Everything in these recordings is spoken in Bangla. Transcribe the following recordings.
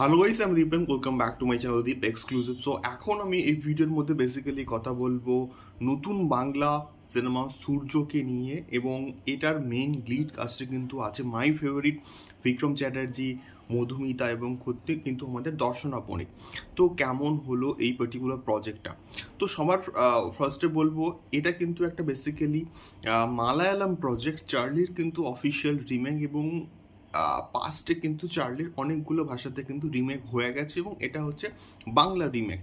হ্যালো গাইস আমি Deep welcome back to my channel Deep exclusive so এখন আমি এই ভিডিওর মধ্যে বেসিক্যালি কথা বলব নতুন বাংলা সিনেমা সূর্যকে নিয়ে এবং এটার মেইন লিড কাস্টে কিন্তু আছে মাই ফেভারিট বিক্রম চ্যাটার্জি মধুমিতা এবং ক্ষত্রিক কিন্তু আমাদের দর্শনা তো কেমন হলো এই পার্টিকুলার প্রজেক্টটা তো সবার ফার্স্টে বলব, এটা কিন্তু একটা বেসিক্যালি মালায়ালাম প্রজেক্ট চার্লির কিন্তু অফিসিয়াল রিমেক এবং পাস্টে কিন্তু চার্লির অনেকগুলো ভাষাতে কিন্তু রিমেক হয়ে গেছে এবং এটা হচ্ছে বাংলা রিমেক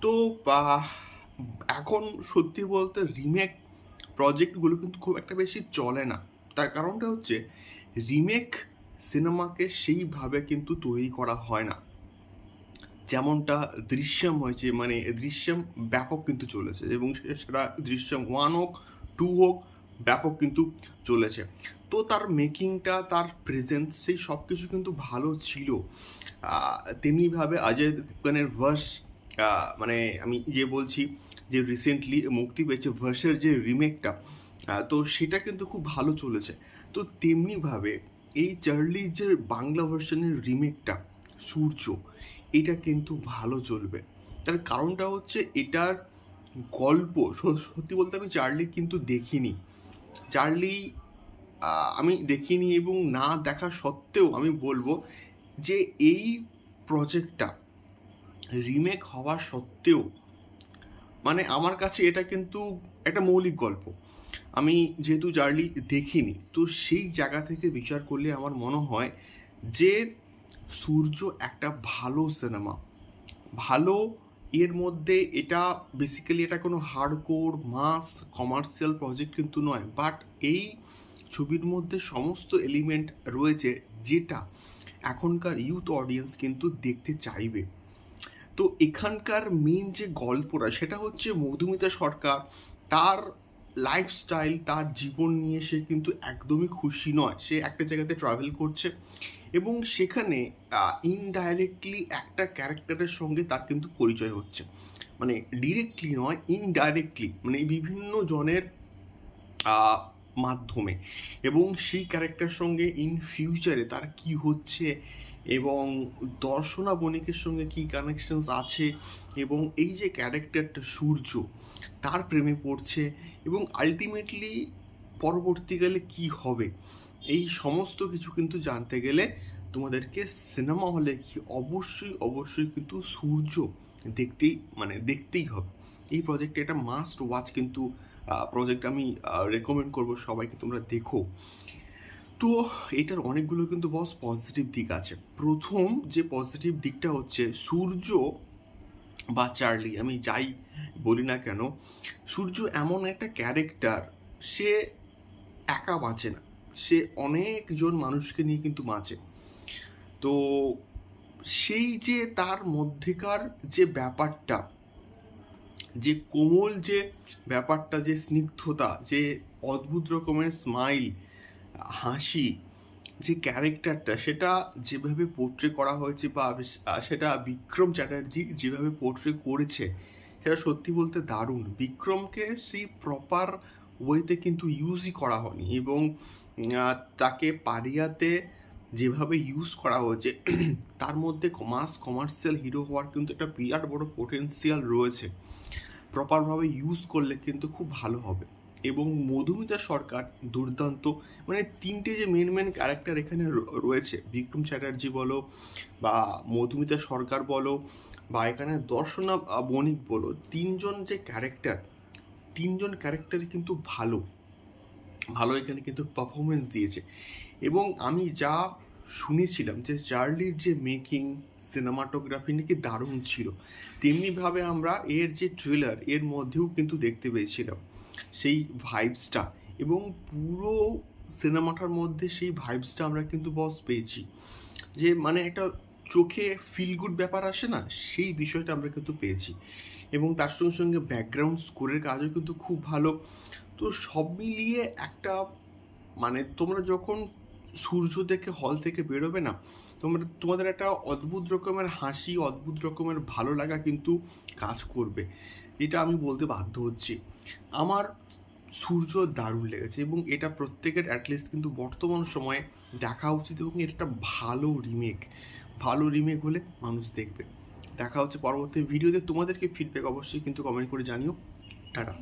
তো এখন সত্যি বলতে রিমেক প্রজেক্টগুলো কিন্তু খুব একটা বেশি চলে না। তার কারণটা হচ্ছে রিমেক সিনেমাকে সেইভাবে কিন্তু তৈরি করা হয় না। যেমনটা দৃশ্যম হয়েছে মানে দৃশ্যম ব্যাপক কিন্তু চলেছে এবং সেটা দৃশ্যম ওয়ান হোক টু হোক ব্যাপক কিন্তু চলেছে। তো তার মেকিংটা, তার প্রেজেন্স সেই সব কিছু কিন্তু ভালো ছিল। তেমনিভাবে অজয় দেবগানের ভার্স মানে আমি যে বলছি যে রিসেন্টলি মুক্তি পেয়েছে ভার্সের যে রিমেকটা তো সেটা কিন্তু খুব ভালো চলেছে। তো তেমনিভাবে এই চার্লি যে বাংলা ভার্সনের রিমেকটা সূর্য, এটা কিন্তু ভালো চলবে। তার কারণটা হচ্ছে এটার গল্প সত্যি বলতে আমি চার্লি কিন্তু দেখিনি। চার্লি আমি দেখিনি এবং না দেখা সত্ত্বেও আমি বলব যে এই প্রজেক্টটা রিমেক হওয়া সত্ত্বেও মানে আমার কাছে এটা কিন্তু একটা মৌলিক গল্প। আমি যেহেতু চার্লি দেখিনি, তো সেই জায়গা থেকে বিচার করলে আমার মনে হয় যে সূর্য একটা ভালো সিনেমা ভালো এর মধ্যে এটা বেসিক্যালি এটা কোনো হার্ডকোর মাস কমার্শিয়াল প্রজেক্ট কিন্তু নয় বাট এই ছবির মধ্যে সমস্ত এলিমেন্ট রয়েছে যেটা এখনকার ইউথ অডিয়েন্স কিন্তু দেখতে চাইবে। তো এখানকার মেন যে গল্পটা, সেটা হচ্ছে মধুমিতা সরকার, তার লাইফস্টাইল তার জীবন নিয়ে সে কিন্তু একদমই খুশি নয়। সে একটা জায়গাতে ট্রাভেল করছে এবং সেখানে ইনডাইরেক্টলি একটা ক্যারেক্টারের সঙ্গে তার কিন্তু পরিচয় হচ্ছে। মানে ডিরেক্টলি নয় ইনডাইরেক্টলি মানে বিভিন্ন জনের মাধ্যমে। এবং সেই ক্যারেক্টার সঙ্গে ইন ফিউচারে তার কি হচ্ছে এবং দর্শনা বণিকের সঙ্গে কি কানেকশনস আছে এবং এই যে ক্যারেক্টারটা সূর্য তার প্রেমে পড়ছে এবং আলটিমেটলি পরবর্তীকালে কি হবে? এই সমস্ত কিছু কিন্তু জানতে গেলে তোমাদেরকে সিনেমা হলে কি অবশ্যই অবশ্যই কিন্তু সূর্য দেখতেই মানে দেখতেই হবে। এই প্রজেক্টে এটা মাস্ট ওয়াচ কিন্তু প্রজেক্ট আমি রেকমেন্ড করব সবাইকে তোমরা দেখো। তো এটার অনেকগুলো কিন্তু বস পজিটিভ দিক আছে। প্রথম যে পজিটিভ দিকটা হচ্ছে সূর্য বা চার্লি, আমি যাই বলি না কেন, সূর্য এমন একটা ক্যারেক্টার সে একা বাঁচে না। সে অনেকজন মানুষকে নিয়ে কিন্তু বাঁচে। তো সেই যে তার মধ্যেকার যে ব্যাপারটা, যে কোমল যে ব্যাপারটা, যে স্নিগ্ধতা, যে অদ্ভুত রকমের স্মাইল হাসি যে ক্যারেক্টারটা সেটা যেভাবে পোর্ট্রে করা হয়েছে বা সেটা বিক্রম চ্যাটার্জি যেভাবে পোর্ট্রে করেছে, সেটা সত্যি বলতে দারুণ। বিক্রমকে সেই প্রপার ওয়েতে কিন্তু ইউজই করা হয়নি এবং তাকে পারিয়াতে যেভাবে ইউজ করা হয়েছে, তার মধ্যে মাস কমার্শিয়াল হিরো হওয়ার কিন্তু একটা বিরাট বড় পোটেন্সিয়াল রয়েছে। প্রপারভাবে ইউজ করলে কিন্তু খুব ভালো হবে। এবং মধুমিতা সরকার দুর্দান্ত। মানে তিনটে যে মেন মেন ক্যারেক্টার এখানে রয়েছে, বিক্রম চ্যাটার্জি বলো বা মধুমিতা সরকার বলো বা এখানে দর্শনা বণিক বলো, তিনজন যে ক্যারেক্টার তিনজন ক্যারেক্টারই কিন্তু ভালো। ভালো এখানে কিন্তু পারফরমেন্স দিয়েছে। এবং আমি যা শুনেছিলাম যে চার্লির যে মেকিং সিনেমাটোগ্রাফি নাকি দারুণ ছিল, তেমনিভাবে আমরা এর যে ট্রেলার এর মধ্যেও কিন্তু দেখতে পেয়েছিলাম। সেই ভাইবসটা এবং পুরো সিনেমাটার মধ্যে সেই ভাইবসটা আমরা কিন্তু বস পেয়েছি। যে মানে একটা চোখে ফিল গুড ব্যাপার আসে না, সেই বিষয়টা আমরা কিন্তু পেয়েছি। এবং তার সঙ্গে সঙ্গে ব্যাকগ্রাউন্ড স্কোরের কাজও কিন্তু খুব ভালো। তো সব মিলিয়ে একটা মানে তোমরা যখন সূর্য দেখে হল থেকে বেরোবে না তোমরা, তোমাদের একটা অদ্ভুত রকমের হাসি, অদ্ভুত রকমের ভালো লাগা কিন্তু কাজ করবে। এটা আমি বলতে বাধ্য হচ্ছি। আমার সূর্য দারুণ লেগেছে এবং এটা প্রত্যেকের অ্যাটলিস্ট কিন্তু বর্তমান সময়ে দেখা উচিত এবং এটা একটা ভালো রিমেক ভালো রিমেক হলে মানুষ দেখবে। দেখা হচ্ছে পরবর্তী ভিডিওতে তোমাদেরকে ফিডব্যাক অবশ্যই কিন্তু কমেন্ট করে জানিও। টাটা।